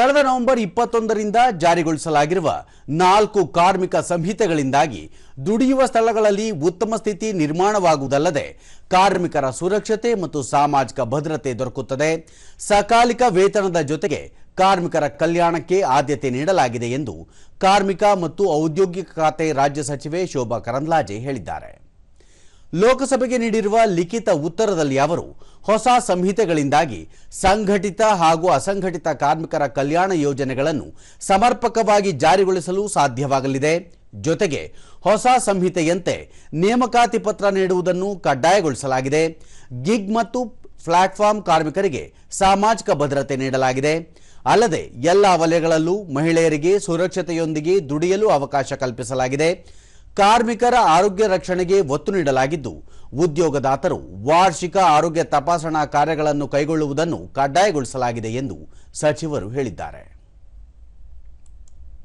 ಕಳೆದ ನವೆಂಬರ್ ಇಪ್ಪತ್ತೊಂದರಿಂದ ಜಾರಿಗೊಳಿಸಲಾಗಿರುವ ನಾಲ್ಕು ಕಾರ್ಮಿಕ ಸಂಹಿತೆಗಳಿಂದಾಗಿ ದುಡಿಯುವ ಸ್ಥಳಗಳಲ್ಲಿ ಉತ್ತಮ ಸ್ಥಿತಿ ನಿರ್ಮಾಣವಾಗುವುದಲ್ಲದೆ ಕಾರ್ಮಿಕರ ಸುರಕ್ಷತೆ ಮತ್ತು ಸಾಮಾಜಿಕ ಭದ್ರತೆ ದೊರಕುತ್ತದೆ. ಸಕಾಲಿಕ ವೇತನದ ಜೊತೆಗೆ ಕಾರ್ಮಿಕರ ಕಲ್ಯಾಣಕ್ಕೆ ಆದ್ಯತೆ ನೀಡಲಾಗಿದೆ ಎಂದು ಕಾರ್ಮಿಕ ಮತ್ತು ಔದ್ಯೋಗಿಕ ಖಾತೆ ರಾಜ್ಯ ಸಚಿವೆ ಶೋಭಾ ಕರಂದ್ಲಾಜೆ ಹೇಳಿದ್ದಾರೆ. ಲೋಕಸಭೆಗೆ ನೀಡಿರುವ ಲಿಖಿತ ಉತ್ತರದಲ್ಲಿ ಅವರು ಹೊಸ ಸಂಹಿತೆಗಳಿಂದಾಗಿ ಸಂಘಟಿತ ಹಾಗೂ ಅಸಂಘಟಿತ ಕಾರ್ಮಿಕರ ಕಲ್ಯಾಣ ಯೋಜನೆಗಳನ್ನು ಸಮರ್ಪಕವಾಗಿ ಜಾರಿಗೊಳಿಸಲು ಸಾಧ್ಯವಾಗಲಿದೆ. ಜೊತೆಗೆ ಹೊಸ ಸಂಹಿತೆಯಂತೆ ನೇಮಕಾತಿ ಪತ್ರ ನೀಡುವುದನ್ನು ಕಡ್ಡಾಯಗೊಳಿಸಲಾಗಿದೆ. ಗಿಗ್ ಮತ್ತು ಪ್ಲಾಟ್ಫಾರ್ಮ್ ಕಾರ್ಮಿಕರಿಗೆ ಸಾಮಾಜಿಕ ಭದ್ರತೆ ನೀಡಲಾಗಿದೆ. ಅಲ್ಲದೆ ಎಲ್ಲ ವಲಯಗಳಲ್ಲೂ ಮಹಿಳೆಯರಿಗೆ ಸುರಕ್ಷತೆಯೊಂದಿಗೆ ದುಡಿಯಲು ಅವಕಾಶ ಕಲ್ಪಿಸಲಾಗಿದೆ. ಕಾರ್ಮಿಕರ ಆರೋಗ್ಯ ರಕ್ಷಣೆಗೆ ಒತ್ತು ನೀಡಲಾಗಿದ್ದು, ಉದ್ಯೋಗದಾತರು ವಾರ್ಷಿಕ ಆರೋಗ್ಯ ತಪಾಸಣಾ ಕಾರ್ಯಗಳನ್ನು ಕೈಗೊಳ್ಳುವುದನ್ನು ಕಡ್ಡಾಯಗೊಳಿಸಲಾಗಿದೆ ಎಂದು ಸಚಿವರು ಹೇಳಿದ್ದಾರೆ.